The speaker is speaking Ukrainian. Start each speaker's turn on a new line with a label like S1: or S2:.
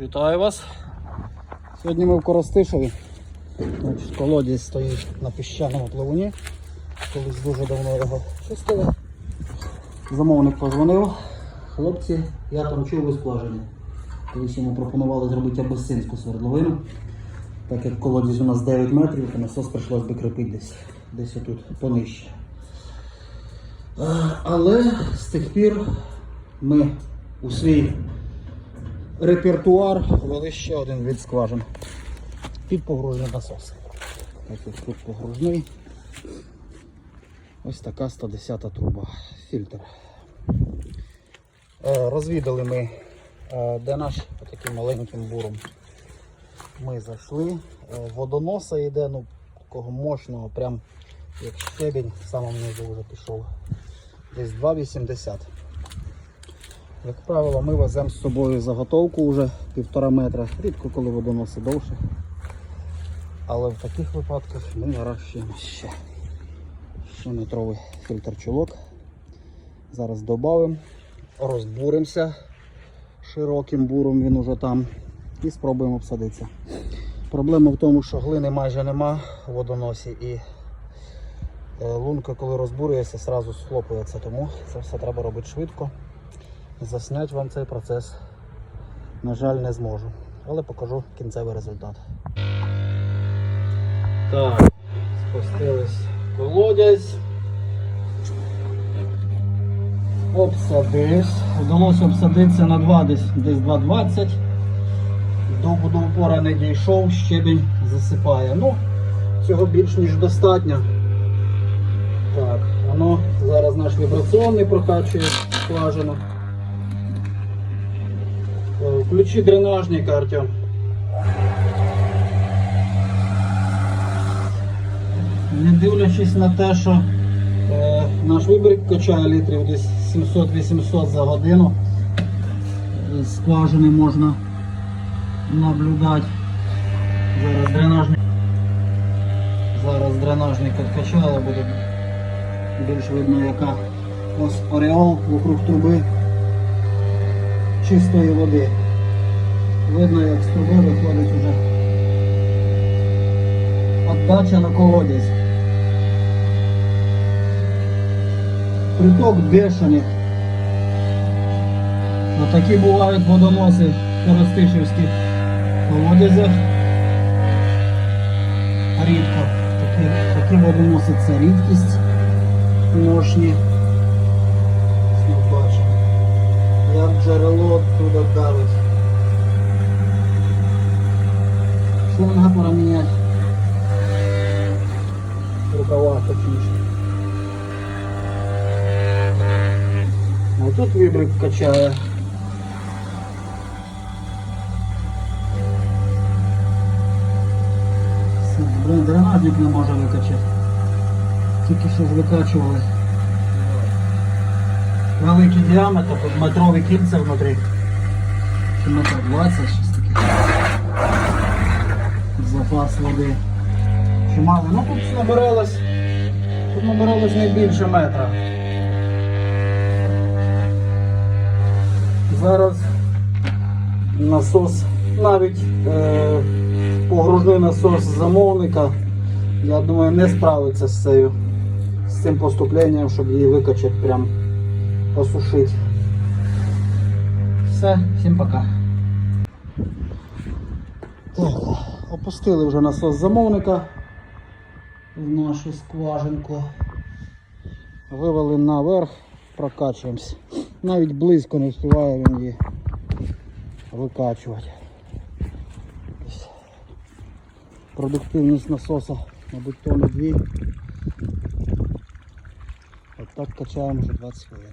S1: Вітаю вас. Сьогодні ми в Коростишеві. Колодязь стоїть на піщаному пливуні. Колись дуже давно його чистили. Замовник позвонив. Хлопці, я там чув ви. Колись йому пропонували зробити абесинську свердловину. Так як колодязь у нас 9 метрів, то насос прийшлось би кріпити десь, десь отут понижче. Е, Але з тих пір ми у свій репертуар ввели ще один від скважин. Під погружний насос. Як тут погружний. Ось така 110 труба. Фільтр. Е, Розвідали ми, е, де наш таким маленьким буром. Ми зайшли. Е, Водоноса йде, ну, такого мощного, прям як щебінь, в самому низу вже пішов. Десь 2,80. Як правило, ми веземо з собою заготовку вже півтора метра, рідко коли водоноси довше. Але в таких випадках ми наращуємо ще, ще метровий фільтр чулок. Зараз додамо, розбуримося широким буром, він уже там, і спробуємо обсадитися. Проблема в тому, що глини майже нема в водоносі і е, лунка, коли розбурюється, одразу схлопується, тому це все треба робити швидко. Засняти вам цей процес, на жаль, не зможу. Але покажу кінцевий результат. Так, спустились колодязь. Обсадився. Вдалося обсадитися на 2 десь, десь 2,20. До до упора не дійшов, щебінь засипає. Ну, цього більш ніж достатньо. Так, воно зараз наш вібраційний прокачує скважину. Е, Включи дренажник, Артем. Не дивлячись на те, що е, наш вибрик качає літрів десь 700-800 за годину. Е, Скважини можна наблюдати. Зараз дренажник. Зараз дренажник відкачали, буде більш видно яка ось ореол вокруг труби чистої води. Видно, як з труби виходить уже отдача на колодязь. Приток бешений. Отакі бувають водоноси Коростишівських колодязях. Рідко. Такі, такі водоноси це рідкість мощні. джерело туди давить. Шланга пора міняти. Рукава точніше. А тут вибрик качає. Все, Блин, дренажник не може викачати. Тільки що ж викачували. Великий діаметр, тут метрові кільця внутрі. Метр 20, щось таке. Запас води. Чимало. Ну тут набиралось. Тут набиралось не більше метра. Зараз насос, навіть е, погружний насос замовника, я думаю, не справиться з цією, з цим поступленням, щоб її викачати прям посушити. Все, всім пока. Так, опустили вже насос замовника в нашу скважинку. Вивели наверх, прокачуємось. Навіть близько не встигає він її викачувати. Продуктивність насоса, мабуть, тонни дві. От так качаємо вже 20 хвилин.